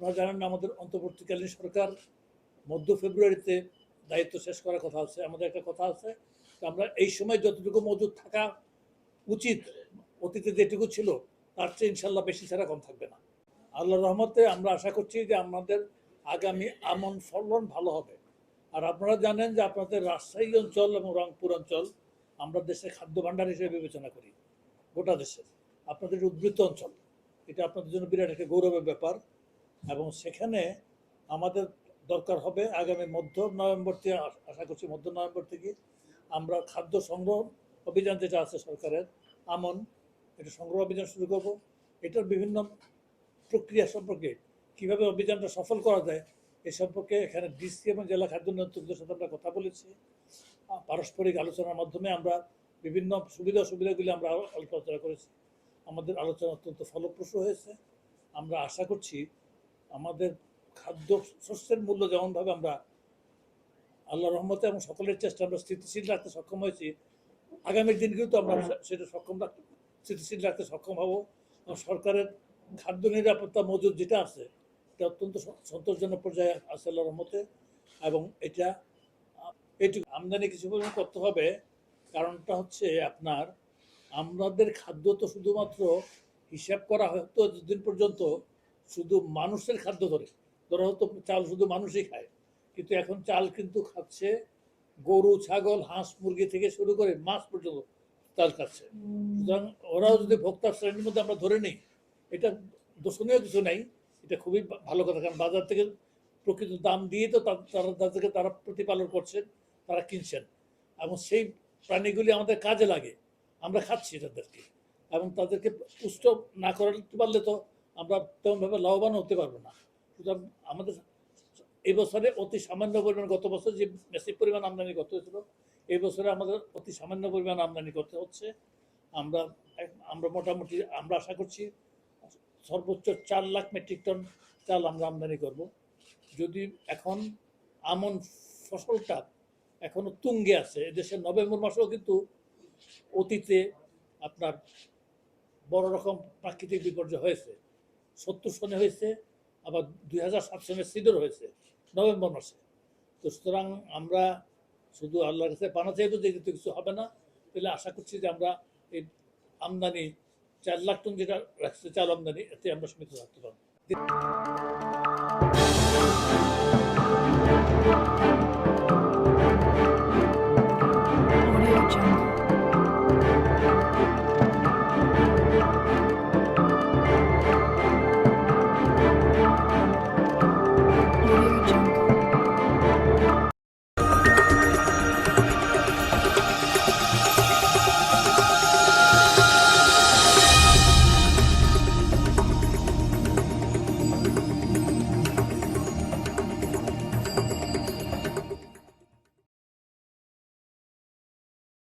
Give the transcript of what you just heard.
আপনারা জানেন আমাদের অন্তর্বর্তীকালীন সরকার মধ্য ফেব্রুয়ারিতে দায়িত্ব শেষ করার কথা আছে। আমাদের একটা কথা আছে আমরা এই সময় যতটুকু মজুদ থাকা উচিত, অতীতে যেটুকু ছিল, তার চেয়ে ইনশাল্লাহ বেশি ছাড়া কম থাকবে না। আল্লাহর রহমতে আমরা আশা করছি যে আমাদের আগামী আমন ফলন ভালো হবে। আর আপনারা জানেন যে আপনাদের রাজশাহী অঞ্চল এবং রংপুর অঞ্চল আমরা দেশের খাদ্য ভাণ্ডার হিসেবে বিবেচনা করি, গোটা দেশের আপনাদের উদ্বৃত্ত অঞ্চল, এটা আপনাদের জন্য বিরাট একটা গৌরবের ব্যাপার। এবং সেখানে আমাদের দরকার হবে আগামী মধ্য নভেম্বর থেকে, আশা করছি মধ্য নভেম্বর থেকে আমরা খাদ্য সংগ্রহ অভিযান যেটা আছে সরকারের, আমন, এটা সংগ্রহ অভিযান শুরু করব। এটার বিভিন্ন প্রক্রিয়া সম্পর্কে কীভাবে অভিযানটা সফল করা যায় এ সম্পর্কে এখানে ডিসি এবং জেলা খাদ্য নিয়ন্ত্রকদের সাথে আমরা কথা বলেছি। পারস্পরিক আলোচনার মাধ্যমে আমরা বিভিন্ন সুবিধা অসুবিধাগুলি আমরা আলো- আলোচনা করেছি। আমাদের আলোচনা অত্যন্ত ফলপ্রসূ হয়েছে। আমরা আশা করছি আমাদের খাদ্য শস্যের মূল্য যেমনভাবে আমরা আল্লাহ রহমতে এবং সকলের চেষ্টা আমরা স্থিতিশীল রাখতে সক্ষম হয়েছি, আগামী দিন কিন্তু আমরা সেটা সক্ষম রাখতে স্থিতিশীল রাখতে সক্ষম হব। সরকারের খাদ্য নিরাপত্তা মজুদ যেটা আছে, এটা অত্যন্ত সন্তোষজনক পর্যায়ে আছে আল্লাহ রহমতে। এবং এটা, এটুকু আমদানি কিছু পরিমাণ করতে হবে। কারণটা হচ্ছে আপনার, আমাদের খাদ্য তো শুধুমাত্র হিসাব করা হতো যতদিন পর্যন্ত শুধু মানুষের খাদ্য ধরে। ধরা হতো চাল শুধু মানুষই খায়। কিন্তু এখন চাল কিন্তু খাচ্ছে গরু, ছাগল, হাঁস, মুরগি থেকে শুরু করে মাছ পর্যন্ত চাল খাচ্ছে। সুতরাং ওরাও যদি ভোক্তা শ্রেণির মধ্যে আমরা ধরে নিই, এটা দোষণীয় কিছু নাই, এটা খুবই ভালো কথা। কারণ বাজার থেকে প্রকৃত দাম দিয়ে তো তারা তাদেরকে তারা প্রতিপালন করছেন তারা কিনছেন। এবং সেই প্রাণীগুলি আমাদের কাজে লাগে। আমরা খাচ্ছি তাদেরকে এবং তাদেরকে পুষ্ট না করতে পারলে তো আমরা তেমনভাবে লাভবান হতে পারব না। সুতরাং আমাদের এই বছরে অতি সামান্য পরিমাণ, গত বছর যে বেশি পরিমাণ আমদানি করতে হয়েছিল, এই বছরে আমাদের অতি সামান্য পরিমাণ আমদানি করতে হচ্ছে। আমরা আমরা মোটামুটি, আমরা আশা করছি সর্বোচ্চ চার লাখ মেট্রিক টন চাল আমরা আমদানি করব। যদি এখন আমন ফসলটা এখনও তুঙ্গে আছে, এদেশের নভেম্বর মাসেও কিন্তু অতীতে আপনার বড় রকম প্রাকৃতিক বিপর্যয় হয়েছে। সত্তর সনে হয়েছে, আবার দুই হাজার সাত সনে সিদর হয়েছে, নভেম্বর মাসে। তো সুতরাং আমরা শুধু আল্লাহর কাছে পানা চাইব যে কিন্তু কিছু হবে না। তাহলে আশা করছি যে আমরা এই আমদানি, চার লাখ টন যেটা রাখছে, চাল আমদানি, এতে আমরা সীমিত থাকতে পারব।